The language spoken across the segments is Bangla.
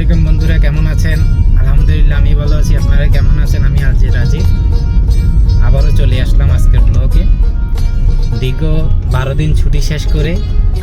আলাইকুম বন্ধুরা, কেমন আছেন? আলহামদুলিল্লাহ, আমি ভালো আছি। আপনারা কেমন আছেন? আমি আজ রাজি আবারও চলে আসলাম আজকের ব্লগে। দীর্ঘ বারো দিন ছুটি শেষ করে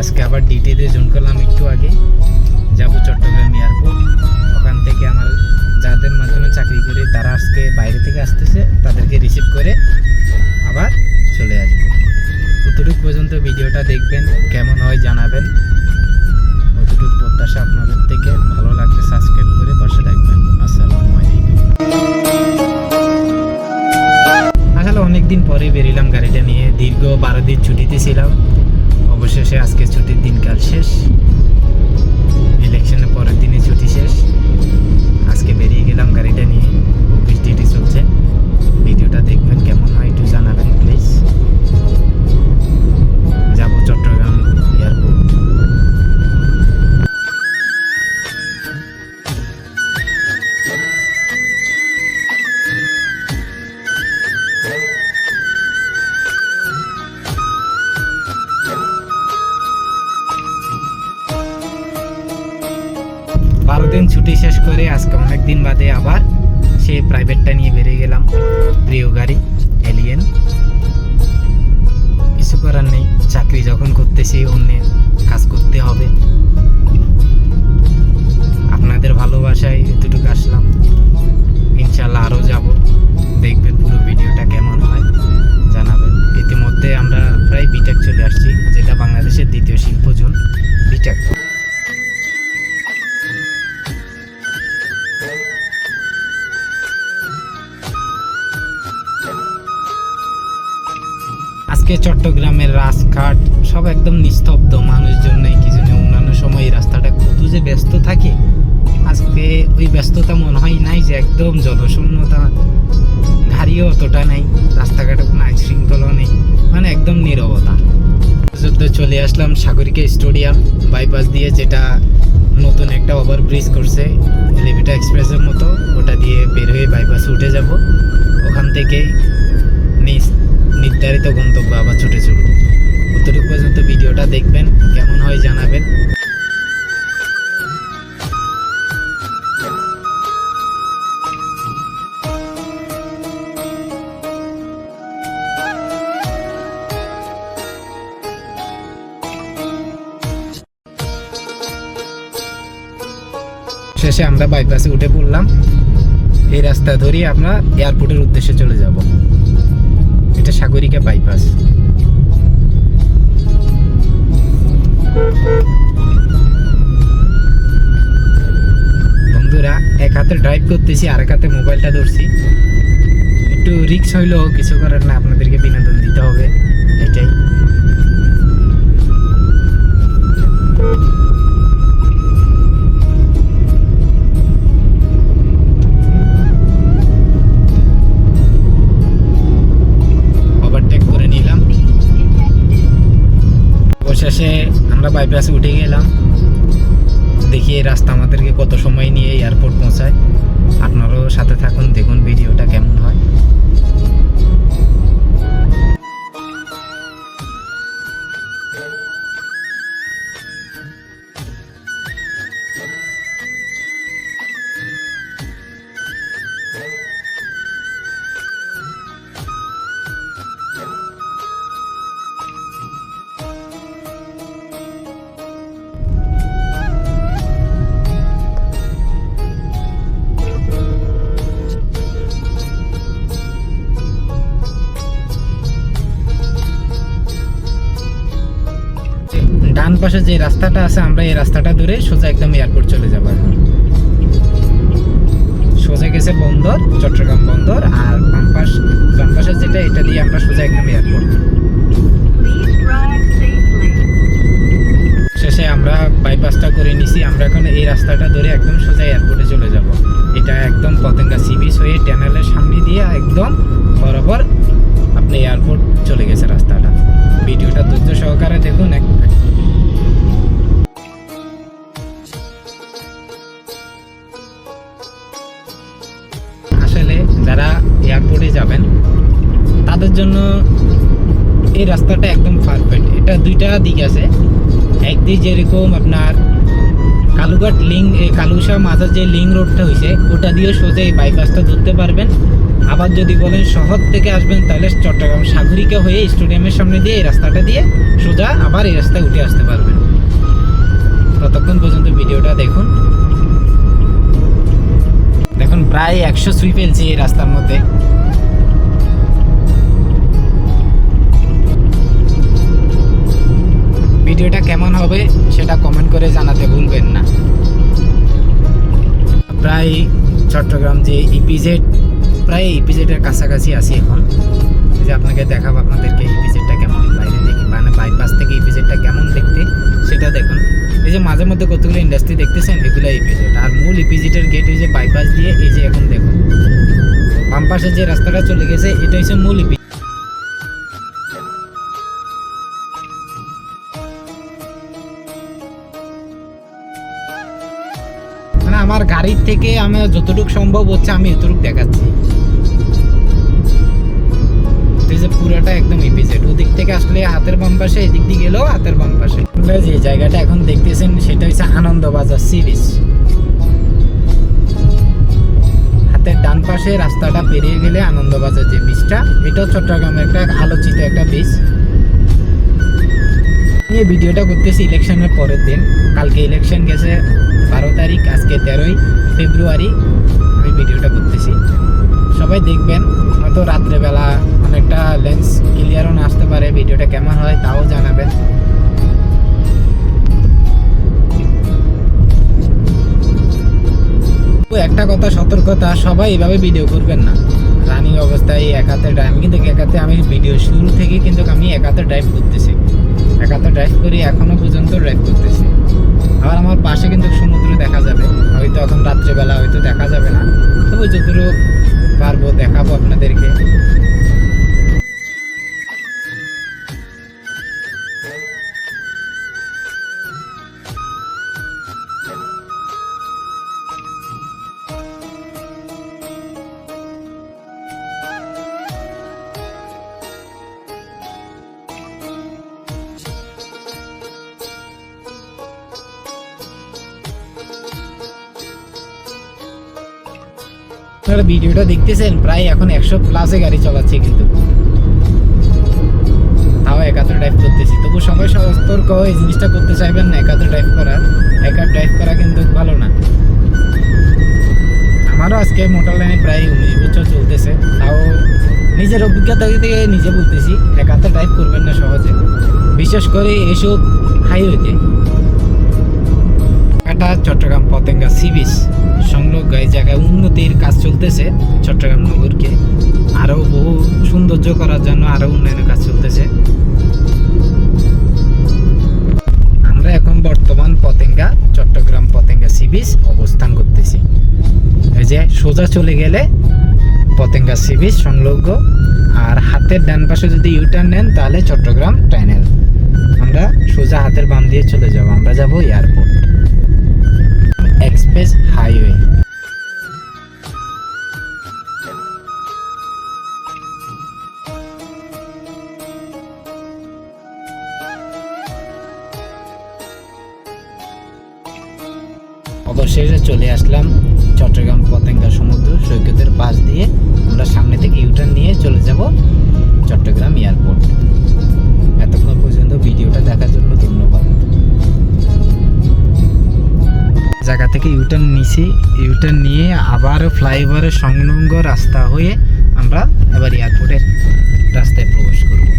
আজকে আবার ডিটিতে জয়েন করলাম একটু আগে। যাব চট্টগ্রাম এয়ারপোর্ট ওখান থেকে আমার যাদের মাধ্যমে চাকরি করি, তারা আজকে বাইরে থেকে আসতেছে, তাদেরকে রিসিভ করে আবার চলে আসব। কতটুকু পর্যন্ত ভিডিওটা দেখবেন, কেমন হয় জানাবেন। প্রত্যাশা আপনাদের থেকে ভালো লাগলে সাবস্ক্রাইব করে পাশে থাকবেন। আসসালামু আলাইকুম। আসলে অনেকদিন পরে বেরিলাম গাড়িটা নিয়ে, দীর্ঘ বারো দিন ছুটিতে ছিলাম। অবশেষে আজকে ছুটির দিনকাল শেষ। ইলেকশনের পরের দিনে দিন ছুটি শেষ করে আজকে অনেক দিন বাদে আবার সে প্রাইভেটটা নিয়ে বেরিয়ে গেলাম। প্রিয় গাড়ি এলিয়েন কিছু করার নেই, চাকরি যখন করতেছি অন্যের কাজ করতে হবে। আপনাদের ভালোবাসায় রাস্তাঘাট সব একদম নিস্তব্ধ মানুষজন নেই কিছু নেই অন্যান্য সময় রাস্তাটা কত যে ব্যস্ত থাকে। আজকে ওই ব্যস্ততা মনে হয় নাই যে একদম জনশূন্যতা গাড়িও অতটা নেই রাস্তাঘাটে কোনো আইন শৃঙ্খলা নেই মানে একদম নীরবতা। যুদ্ধ চলে আসলাম সাগরিকা স্টেডিয়াম বাইপাস দিয়ে, যেটা নতুন একটা ওভার ব্রিজ করছে, এলিভেটা এক্সপ্রেসের মতো, ওটা দিয়ে বের হয়ে বাইপাসে উঠে যাব। ওখান থেকে নিজ নির্ধারিত গন্তব্য আবার ছুটে চলব। কতটুকু পর্যন্ত ভিডিওটা দেখবেন, কেমন হয় জানাবেন। শেষে আমরা বাইপাসে উঠে পড়লাম। এই রাস্তা ধরেই আমরা এয়ারপোর্টের উদ্দেশ্যে চলে যাব। সাগরিকা বাইপাস। বন্ধুরা, এক হাতে ড্রাইভ করতেছি আর এক হাতে মোবাইলটা ধরছি। একটু রিক্স হইলেও কিছু করার না, আপনাদেরকে বিনোদন দিতে হবে, এটাই। অবশেষে আমরা বাইপাসে উঠে গেলাম। দেখি এই রাস্তা আমাদেরকে কত সময় নিয়ে এয়ারপোর্ট পৌঁছায়। আপনারাও সাথে থাকুন, দেখুন ভিডিওটা কেমন হয়। ডান পাশে যে রাস্তাটা আছে, আমরা এই রাস্তাটা ধরে সোজা একদম এয়ারপোর্ট চলে যাব এখন। সোজা গেছে বন্দর, চট্টগ্রাম বন্দর, আর বাম পাশ পাশে যেটা, এটা দিয়ে আমরা সোজা একদম এয়ারপোর্ট. শেষে আমরা বাইপাসটা করে নিছি। আমরা এখন এই রাস্তাটা ধরে একদম সোজা এয়ারপোর্টে চলে যাব। এটা একদম পতেঙ্গা সি বিচ হয়ে ট্যানেলের সামনে দিয়ে একদম বরাবর আপনি এয়ারপোর্ট চলে গেছে রাস্তাটা। ভিডিওটা ধৈর্য সহকারে দেখুন। এক যাবেন। তাদের জন্য এই রাস্তাটা একদম পারফেক্ট এটা দুইটা দিক আছে। একদিক যেরকম আপনার কালুঘাট লিং, এই কালুসা মাজার যে লিং রোডটা হয়েছে ওটা দিয়ে সোজা এই বাইপাসটা ধরতে পারবেন। আবার যদি বলেন শহর থেকে আসবেন, তাহলে চট্টগ্রাম সাগরিকা হয়ে স্টেডিয়ামের সামনে দিয়ে এই রাস্তাটা দিয়ে সোজা আবার এই রাস্তায় উঠে আসতে পারবেন। ততক্ষণ পর্যন্ত ভিডিওটা দেখুন। দেখুন, প্রায় একশো সুই ফেলছি এই রাস্তার মধ্যে। চট্টগ্রাম যে ইপিজেড প্রায় ইপিজেডের কাছাকাছি আছি এখন। যে আপনাকে দেখাবো আপনাদেরকে ইপিজেডটা কেমন, বাইরে দেখি মানে বাইপাস থেকে ইপিজেডটা কেমন দেখতে, সেটা দেখুন। এই যে মাঝে মধ্যে কতগুলো ইন্ডাস্ট্রি দেখতেছেন, এগুলো ইপিজেড আর মূল ইপিজেডের গেট এই যে বাইপাস দিয়ে এই যে এখন দেখুন। বাম পাশে যে রাস্তাটা চলে গেছে, এটা হচ্ছে মূল ইপি গাড়ির থেকে আমি যতটুকু সম্ভব হচ্ছে আমি এতটুকু দেখাচ্ছি। যে পুরোটা একদম ইপিজেড ওদিক থেকে আসলে হাতের বাম পাশে, এদিক দিয়ে গেলেও হাতের বাম পাশে। আপনারা যে জায়গাটা এখন দেখতেছেন, সেটা হচ্ছে আনন্দ বাজার সি বিচ হাতের ডান পাশে রাস্তাটা পেরিয়ে গেলে আনন্দবাজার যে বীজটা এটাও চট্টগ্রামের একটা আলোচিত একটা বীজ এই ভিডিওটা করতেছি ইলেকশনের পরের দিন। কালকে ইলেকশন গেছে বারো তারিখ, আজকে তেরোই ফেব্রুয়ারি। আমি ভিডিওটা করতেছি। সবাই দেখবেন হয়তো রাত্রেবেলা অনেকটা লেন্স ক্লিয়ারও না আসতে পারে, ভিডিওটা কেমন হয় তাও জানাবেন। একটা কথা, সতর্কতা, সবাই এভাবে ভিডিও করবেন না। রানিং অবস্থায় এক হাতে ড্রাইভ কিন্তু এক হাতে, আমি ভিডিও শুরু থেকে কিন্তু আমি এক হাতে ড্রাইভ করতেছি। এক হাতে ড্রাইভ করি, এখনও পর্যন্ত ড্রাইভ করতেছি। আর আমার পাশে কিন্তু সমুদ্র দেখা যাবে। হয়তো এখন রাত্রেবেলা হয়তো দেখা যাবে না। তবু যতটুকু পারব দেখাবো আপনাদেরকে। আপনারা ভিডিওটা দেখতেছেন, প্রায় এখন একশো প্লাসে গাড়ি চালাচ্ছে কিন্তু। তাও একাত্তর ড্রাইভ করতেছি। তবু সবাই সতর্ক এই জিনিসটা করতে চাইবেন না, একাত্তর ড্রাইভ করা। একা ড্রাইভ করা কিন্তু ভালো না। আমারও আজকে মোটর লাইনে প্রায় উনিশ বছর চলতেছে। তাও নিজের অভিজ্ঞতা থেকে নিজে বলতেছি, একাত্তর ড্রাইভ করবেন না সহজে। বিশেষ করে এসব হাইওয়েতে এটা চট্টগ্রাম, পতেঙ্গা সি বিচ সংলগ্ন এই জায়গায় উন্নতির কাজ চলতেছে। চট্টগ্রাম নগরকে আরও বহু সৌন্দর্য করার জন্য আরও উন্নয়নের কাজ চলতেছে। আমরা এখন বর্তমান পতেঙ্গা, চট্টগ্রাম, পতেঙ্গা সি বিচ অবস্থান করতেছি। এই যে সোজা চলে গেলে পতেঙ্গা সি বিচ সংলগ্ন, আর হাতের ডান পাশে যদি ইউটার্ন নেন, তাহলে চট্টগ্রাম টানেল। আমরা সোজা হাতের বাম দিয়ে চলে যাব। আমরা যাব এয়ারপোর্ট। এক্সপ্রেস হাইওয়ে অবশেষে চলে আসলাম চট্টগ্রাম পতেঙ্গা সমুদ্র সৈকতের পাশ দিয়ে। আমরা সামনে থেকে ইউটার্ন নিয়ে চলে যাব চট্টগ্রাম এয়ারপোর্ট। এতক্ষণ পর্যন্ত ভিডিওটা দেখার জন্য জায়গা থেকে ইউটার্ন নিছি। ইউটার্ন নিয়ে আবার ফ্লাইওভারের সংলগ্ন রাস্তা হয়ে আমরা এবার এয়ারপোর্টের রাস্তায় প্রবেশ করব।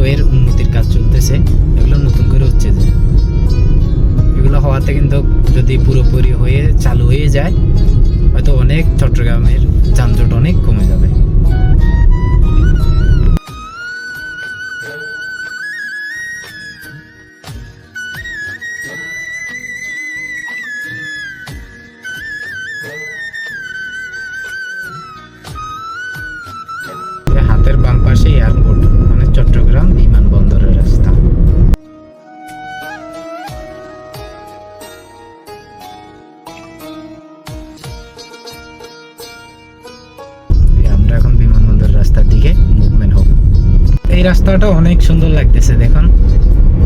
এক্সপ্রেসওয়ের উন্নতির কাজ চলতেছে, এগুলো নতুন করে হচ্ছে যে। এগুলো হওয়াতে কিন্তু যদি পুরোপুরি হয়ে, চালু হয়ে যায়, হয়তো অনেক চট্টগ্রামের যানজট অনেক কমে যাবে। এই রাস্তাটা অনেক সুন্দর লাগতেছে, দেখুন।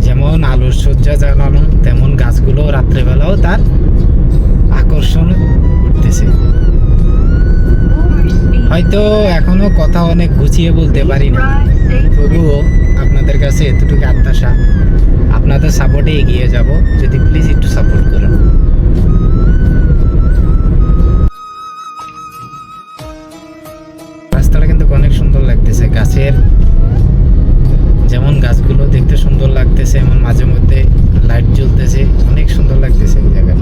যেমন আলোর সজ্জা জ্বালানো, তেমন গাছগুলো রাত্রেবেলাও তার আকর্ষণ Overspeed. হয়তো এখনও কথা অনেক গুছিয়ে বলতে পারি না, তবুও আপনাদের কাছে এতটুকু আত্মাশা আপনাদের সাপোর্টে এগিয়ে যাব। যদি প্লিজ একটু সাপোর্ট করেন। রাস্তাটা কিন্তু অনেক সুন্দর লাগতেছে, গাছের যেমন গাছগুলো দেখতে সুন্দর লাগতেছে, এমন মাঝে মধ্যে লাইট জ্বলতেছে, অনেক সুন্দর লাগতেছে এই জায়গা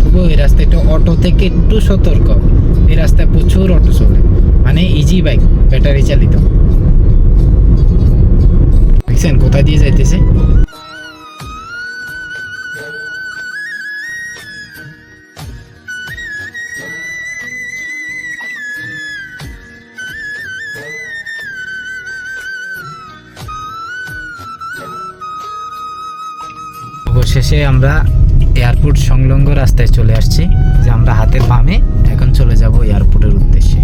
তবুও এই রাস্তাটা একটু অটো থেকে একটু সতর্ক। এই রাস্তায় প্রচুর অটো চলে। মানে ইজি বাইক ব্যাটারি চালিত। দেখছেন, কোথায় দিয়ে যাইতেছে? অবশেষে আমরা এয়ারপোর্ট সংলগ্ন রাস্তায় চলে আসছি, যে আমরা হাতের বামে এখন চলে যাব এয়ারপোর্টের উদ্দেশ্যে।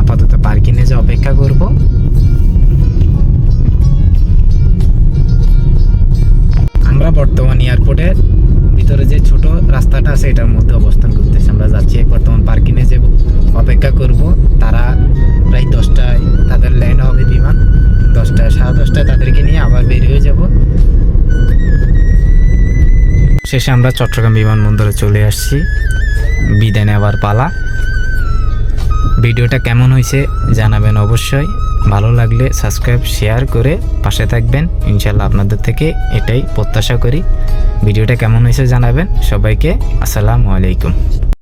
আপাতত পার্কিংয়ে যে অপেক্ষা করব। আমরা বর্তমান এয়ারপোর্টের ভিতরে যে ছোট রাস্তাটা আছে, এটার মধ্যে অবস্থান করতেছি। আমরা যাচ্ছি বর্তমান পার্কিংয়ে যে অপেক্ষা করব। তারা প্রায় দশটায় তাদের ল্যান্ড হবে বিমান। দশটায়, সাড়ে দশটায় তাদেরকে নিয়ে শেষে আমরা চট্টগ্রাম বিমানবন্দরে চলে আসছি। বিদায় নেওয়ার পালা। ভিডিওটা কেমন হয়েছে জানাবেন অবশ্যই। ভালো লাগলে সাবস্ক্রাইব, শেয়ার করে পাশে থাকবেন। ইনশাল্লাহ আপনাদের থেকে এটাই প্রত্যাশা করি। ভিডিওটা কেমন হয়েছে জানাবেন সবাইকে। আসসালামু আলাইকুম।